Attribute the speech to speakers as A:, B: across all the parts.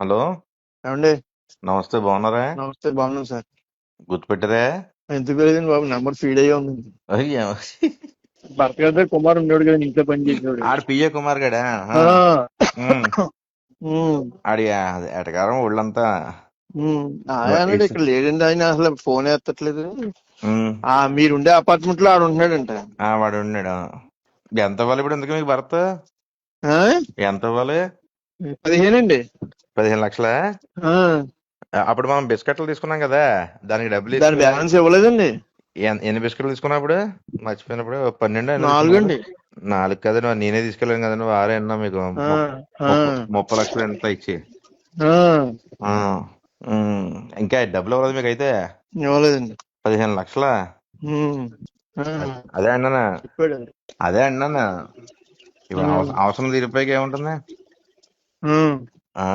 A: Hello.
B: ఏమండి?
A: నమస్తే బాగున్నారా?
B: నమస్తే బాగున్నాం సార్.
A: గుర్తుపెట్టారా?
B: ఎందుకు లేదండి బాబు నెంబర్ ఫీడ్ అయ్యి ఉంది.
A: అయ్యా.
B: భర్త గారి కుమార్ ఉండేవాడు కదా ఇంట్లో పని చేసేవాడు.
A: ఆడ పిఏ కుమార్ గడా? ఆడి ఎటకారం ఒళ్ళంతా.
B: ఆయన ఇక్కడ లేడండి ఆయన అసలు ఫోన్ ఎత్తట్లేదు. ఆ మీరుండే అపార్ట్మెంట్లో ఆడ ఉంటున్నాడంట.
A: ఆ వాడు ఉన్నాడు ఎంత ఇవ్వాలి ఇప్పుడు ఎందుకు మీకు భర్త? ఎంత ఇవ్వాలి?
B: పదిహేనండి.
A: పదిహేను లక్షలా? అప్పుడు మనం బిస్కెట్లు తీసుకున్నాం కదా దానికి డబ్బులు
B: దాని బ్యాలెన్స్ ఇవ్వలేదండి.
A: ఎన్- ఎన్ని బిస్కెట్లు తీసుకున్నప్పుడు? మర్చిపోయినప్పుడు పన్నెండు
B: నాలుగండి
A: తీసుకున్నావు? నాలుగు కదా నువ్వు నేనే తీసుకెళ్ళాను కదా నువ్వు ఆరే అన్నా మీకు. ముప్ప- లక్షలు ఎంత ఇచ్చి. ఇంకా డబ్బులు ఇవ్వలేదు మీకు అయితే?
B: ఇవ్వలేదండి.
A: పదిహేను లక్షలా? అదే అన్నానా? అదే. అవస- అవసరం తీరిపోయాక ఏముంటుంది?
B: ఉమ్.
A: ఆ!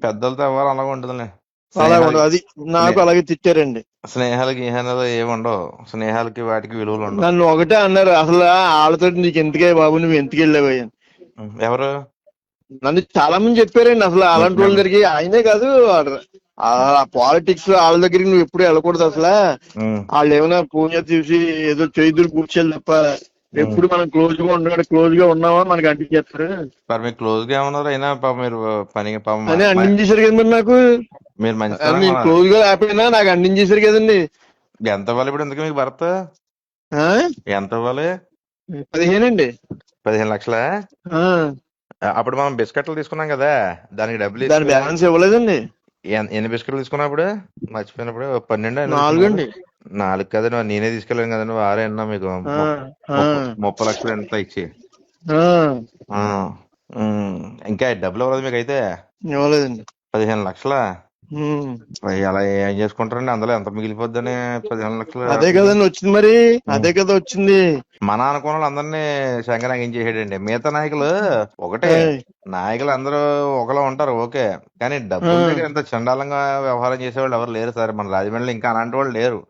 A: పెద్దలతో ఎవరు అలాగ ఉంటుందిలే.
B: అలా ఉండదు అది నాకు అలాగే తిట్టారండి.
A: స్నేహాలకి గీహాలు ఏమి ఉండవు. స్నేహాలకి వాటికి విలువలు ఉండవు.
B: నన్ను ఒకటే అన్నారు. అసలు వాళ్ళతో నీకు ఎందుకే బాబు? నువ్వు ఎందుకు వెళ్ళావయ్యా
A: ఉమ్. ఎవరు?
B: నన్ను చాలా మంది చెప్పారండి. అసలు అలాంటి వాళ్ళ దగ్గరికి ఆయనే కాదు. ఆ పాలిటిక్స్ వాళ్ళ దగ్గరికి నువ్వు ఎప్పుడు వెళ్ళకూడదు అసలు. వాళ్ళు ఏమైనా పూజ చూసి ఏదో చేతులు కూర్చోవాలి తప్ప ఎప్పుడు మనం క్లోజ్గా ఉన్నాడు క్లోజ్గా ఉన్నామా మనకి అంటించేస్తారు.
A: మరి మీకు క్లోజ్గా ఏమన్నారు? అయినా పాపం మీరు పని పాపం
B: అందించేశారు కదా మరి నాకు.
A: మీరు మంచి
B: క్లోజ్గా లేకపోయినా నాకు అందించేశారు కదండి.
A: ఎంత ఇవ్వాలి ఇప్పుడు ఎందుకు మీకు భర్త? ఎంత ఇవ్వాలి?
B: పదిహేనండి
A: పదిహేను లక్షలా? అప్పుడు మనం బిస్కెట్లు తీసుకున్నాం కదా దానికి డబ్బులు
B: దాని బ్యాలెన్స్ ఇవ్వలేదండి.
A: ఎన్- ఎన్ని బిస్కెట్లు తీసుకున్నప్పుడు మర్చిపోయినప్పుడు? పన్నెండు
B: నాలుగండి
A: తీసుకున్నావు? నాలుగు కదా నేనే తీసుకెళ్ళాను కదా నువ్వు ఆరే అన్నా మీకు ముప్ప- లక్షలు ఎంత ఇచ్చి. ఇంకా డబ్బులు ఇవ్వలేదు మీకు అయితే
B: ఇవ్వలేదండి
A: పదిహేను లక్షలా? అలా ఏం చేసుకుంటారండి? అందులో ఎంత మిగిలిపోద్దని పదిహేను లక్షలు?
B: అదే కదండి వచ్చింది మరి అదే కదా వచ్చింది.
A: మన అనుకున్న వాళ్ళందరినీ శంకరాంగం చేసాడండి మిగతా నాయకులు ఒకటే. నాయకులు అందరూ ఒకలా ఉంటారు ఓకే. కానీ డబ్బుల. దగ్గర ఎంత చండాలంగా వ్యవహారం చేసేవాళ్ళు ఎవరు లేరు సార్. మన రాజమండ్రిలో ఇంకా అలాంటి వాళ్ళు లేరు.